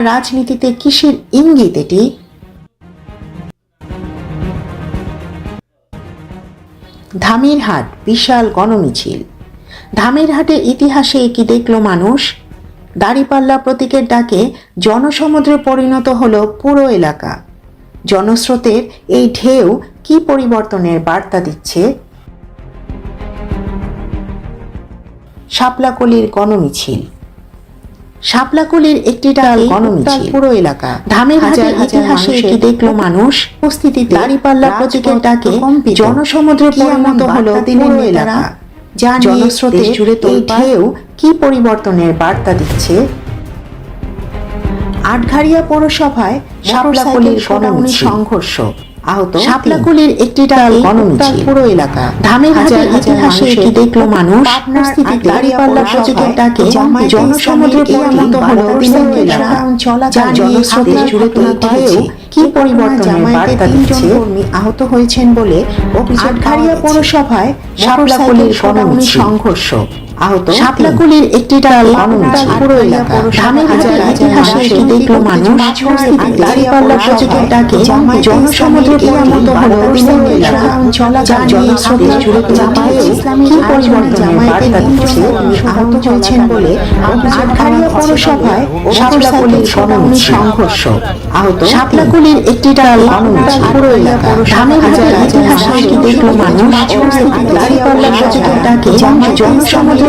রাজনীতিতে কিসের ইঙ্গিত এটি? ধামের হাট বিশাল গণমিছিল। ধামিরহাটের ইতিহাসে কি দেখল মানুষ? দাড়িপাল্লা প্রতীকের ডাকে জনসমুদ্রে পরিণত হল পুরো এলাকা। জনস্রোতের এই ঢেউ কি পরিবর্তনের বার্তা দিচ্ছে? শাপলাকলির গণমিছিল। শাপলাকলির একটি ডাল গণমিছিল পুরো এলাকা। ধামের হাজার ইতিহাসে দেখল মানুষ। উপস্থিতিতে দাড়িপাল্লা প্রতীকের ডাকে জনসমুদ্রে পরিণত হলো দিনের এলাকা? যা জনস্রোতে জুড়ে এই কি পরিবর্তনের বার্তা দিচ্ছে? আটঘারিয়া পৌরসভায় শাপলাকলির গণমিছিল সংঘর্ষ। আহত শাপলাকলির একটি ডাল গণমিছিল পুরো এলাকা। ধামের হাজার ইতিহাসে কি দেখল মানুষ। উপস্থিতিতে দাড়িপাল্লা প্রতীকের ডাকে জনসমুদ্রে পরিণত হলো দিনের এলাকা জনস্রোতে জুড়ে কি পরিবর্তনের বার্তা দিচ্ছে? কর্মী আহত হয়েছেন বলে আটঘারিয়া পৌরসভায় শাপলাকলির গণমিছিল সংঘর্ষ। আহত শাপলাকুলির একটি ডাল গণমিছিল পুরো এলাকা ধামের হাজার ইতিহাসে কি দেখল মানুষ দাঁড়িপাল্লা প্রতীকের ডাকে জনসমুদ্রে পরিণত হলো চলাচল জনস্রোতে জুড়ে তোলা কি পরিবর্তনের বার্তা দিচ্ছে আহত হয়েছেন বলে আটঘারিয়া পৌরসভায় শাপলাকুলির গণমিছিল সংঘর্ষ আহত। শাপলাকুলির একটি ডাল পুরো এলাকা ধামের হাজার ইতিহাসে কি দেখল মানুষ দাঁড়িপাল্লা প্রতীকের ডাকে জনসমুদ্রে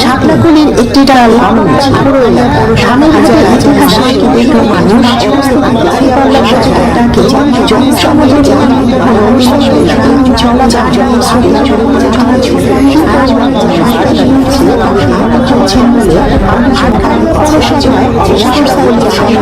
শাপলাকুলির একটি ডাল চলাচল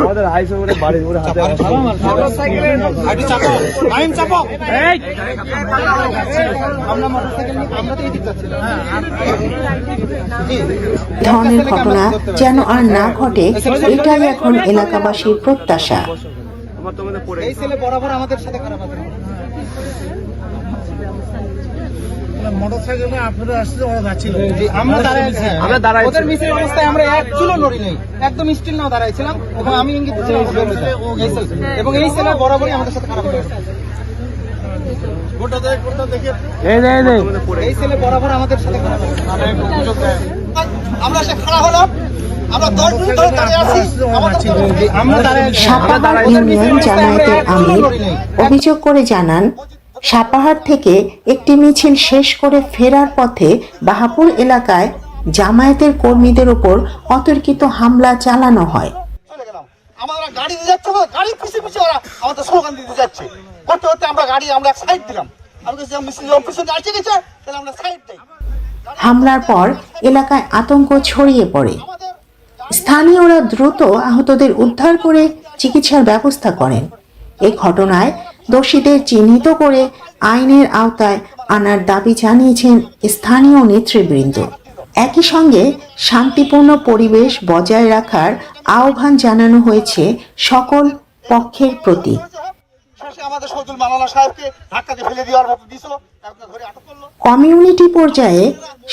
আমাদের হাইসে করে বাড়ির উপরে হাতে ধরনের ঘটনা যেন আর না ঘটে এটাই এখন এলাকাবাসীর প্রত্যাশা। আমার তো পড়ে এই ছেলে বরাবর আমাদের সাথে খারাপ আছে। মোটর সাইকেলে আপনারা আসছে ওরা যাচ্ছিল। আমরা দাঁড়াইছি আমরা দাঁড়াইছি। ওদের মিছিল অবস্থায় আমরা এক চুলো লড়ি নেই। একদম স্টিল নাও দাঁড়াইছিলাম। এবং আমি ইঙ্গিত দিচ্ছিলাম ওকে বের হতে। এই ছেলে। এবং এই ছেলে বরাবরই আমাদের সাথে খারাপ এই নে এই নে এই ছেলে বরাবর আমাদের সাথে খারাপ আমরা সে খাড়া হলাম। আমরা দশ মিনিট ধরে দাঁড়িয়ে আছি। আমাদের আমরা দাঁড়াইছি সাপাহার ইউনিয়ন জামায়াতের আমির অভিযোগ করে জানান সাপাহার থেকে একটি মিছিল শেষ করে ফেরার পথে বাহাপুর এলাকায় জামায়াতের কর্মীদের ওপর অতর্কিত হামলা চালানো হয়। চলে গেলাম। আমাদের গাড়ি দিয়ে যাচ্ছে তো গাড়ি পিছিয়ে পিছিয়ে ওরা আমাদের স্লোগান দিতে যাচ্ছে। করতে করতে আমরা গাড়ি আমরা সাইড দিলাম। আমি কাছে মিছিল পিছনে আসে গেছে তাহলে আমরা সাইড দিই। হামলার পর এলাকায় আতঙ্ক ছড়িয়ে পড়ে। স্থানীয়রা দ্রুত আহতদের উদ্ধার করে চিকিৎসার ব্যবস্থা করেন। এই ঘটনায় দোষীদের চিহ্নিত করে আইনের আওতায় আনার দাবি জানিয়েছেন স্থানীয় নেতৃবৃন্দ। একই সঙ্গে শান্তিপূর্ণ পরিবেশ বজায় রাখার আহ্বান জানানো হয়েছে সকল পক্ষের প্রতি। কমিউনিটি পর্যায়ে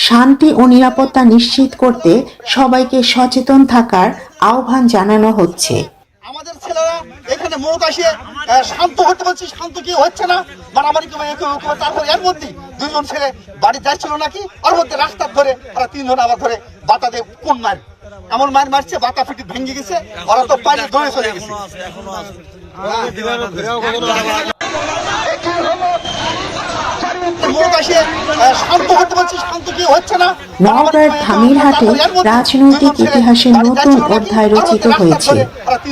শান্তি ও নিরাপত্তা নিশ্চিত করতে সবাইকে সচেতন থাকার আহ্বান জানানো হচ্ছে। আমাদের ছেলেরা এখানে মত আসে শান্ত হতে বলছি শান্ত কি হচ্ছে না। মারামারি কেউ কেউ তারপর এর মধ্যে দুজন ছেলে বাড়ি যাচ্ছিল নাকি ওর মধ্যে রাস্তার ধরে ওরা তিনজন আবার ধরে বাতা দিয়ে কোন মার এমন মার মারছে বাতা ফিটি ভেঙে গেছে ওরা তো বাইরে দৌড়ে চলে গেছে। রাজনৈতিক ইতিহাসে নতুন অধ্যায় রচিত হয়েছে।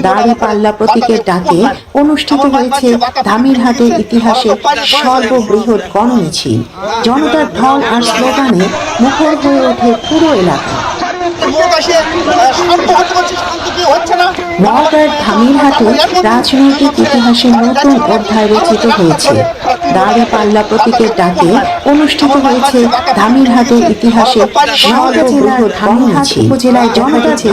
দাড়ি পাল্লা প্রতীকের ডাকে অনুষ্ঠিত হয়েছে ধামিরহাটের ইতিহাসে সর্ববৃহৎ গণমিছিল। জনতার ঢল আর স্লোগানে মুখর হয়ে ওঠে পুরো এলাকা। রাজনৈতিক ইতিহাসে নতুন অধ্যায় রচিত হয়েছে। দাঁড়ি পাল্লা প্রতীকের ডাকে অনুষ্ঠিত হয়েছে ধামিরহাটের ইতিহাসে উপজেলায় জনজাতি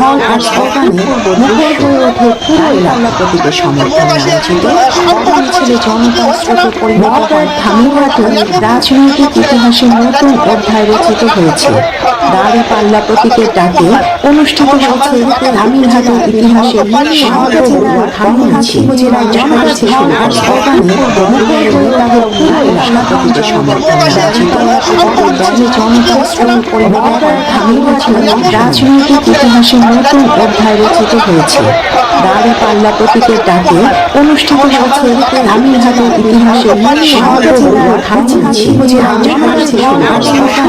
রাজনৈতিক ইতিহাসে নতুন অধ্যায় রচিত হয়েছে। দাঁড়ি পাল্লা প্রতীকের ডাকে আগে অনুষ্ঠিত হচ্ছে লামিঘাটে ইতিহাসে রাজনৈতিক ইতিহাসে নতুন অধ্যায় রচিত হয়েছে দাদা পাল্লা প্রতীকের ডাকে অনুষ্ঠিত হচ্ছে লামিঘাটে ইতিহাসে সাহায্য জেলার হামিহাসি জেলার জনতা সেনার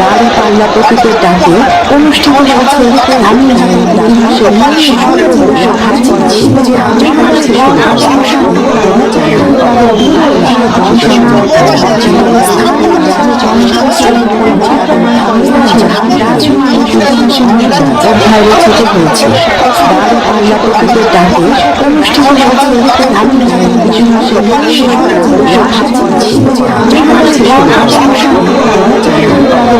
বাড়ি পাল্লা প্রতীকের ডাকে অনুষ্ঠিত হয়েছে আমি অধ্যায় রচিত হয়েছে বারো পাল্লা প্রতীকের ডাকে অনুষ্ঠিত হয়েছে আমি সমাজ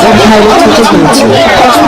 我们还有这些东西。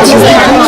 Yeah.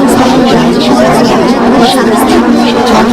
можна не знати.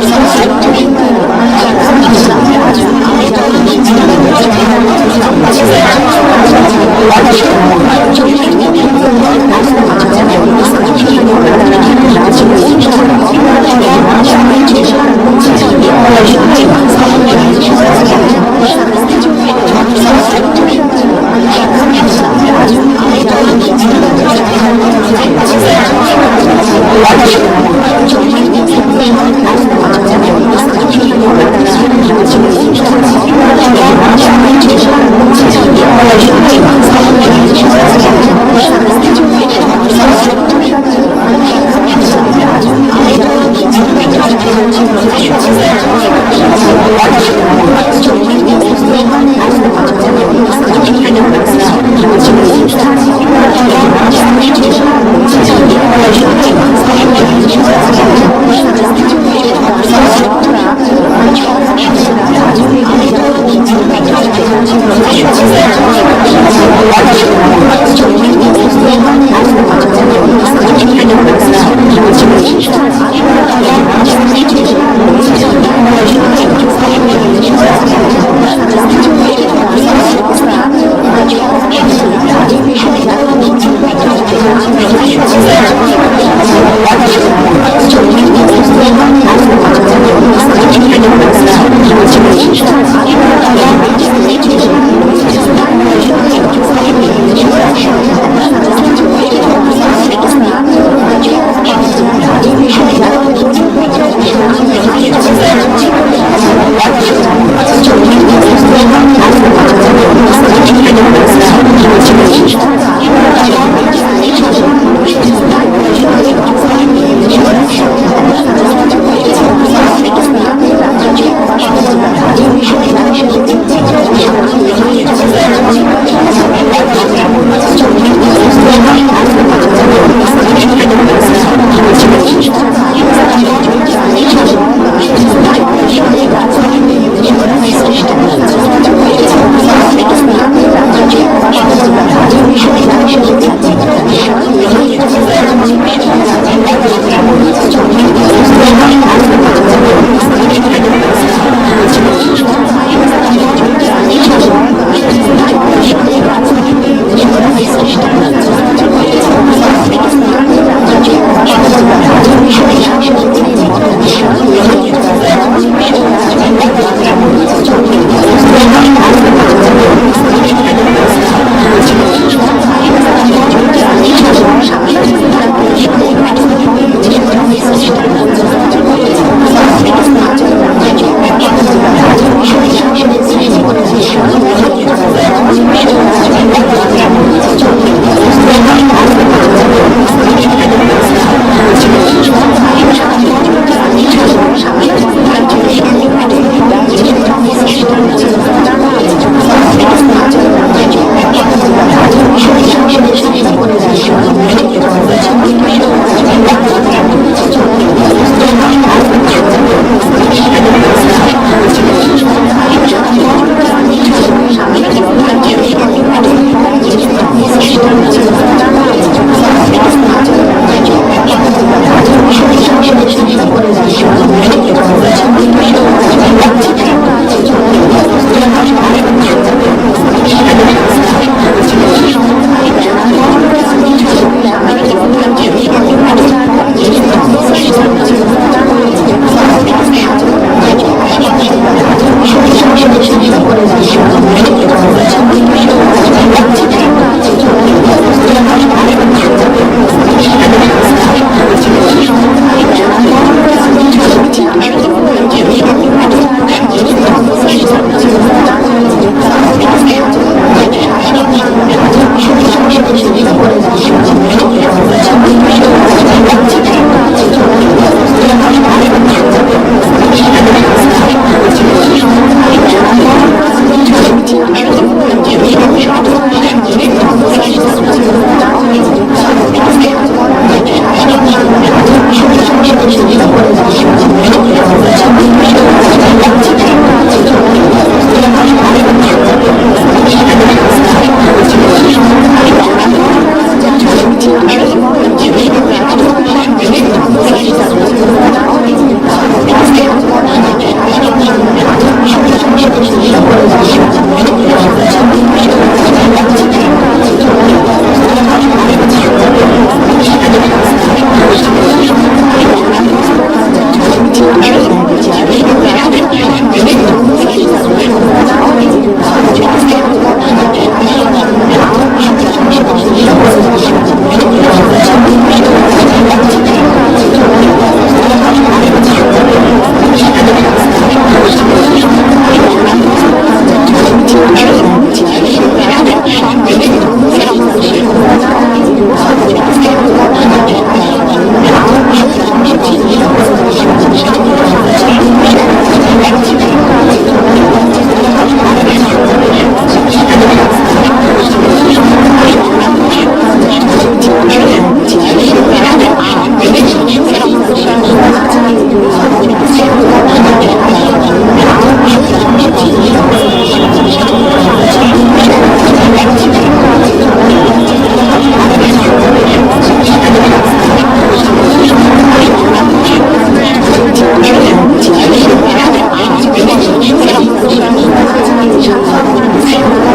长期的就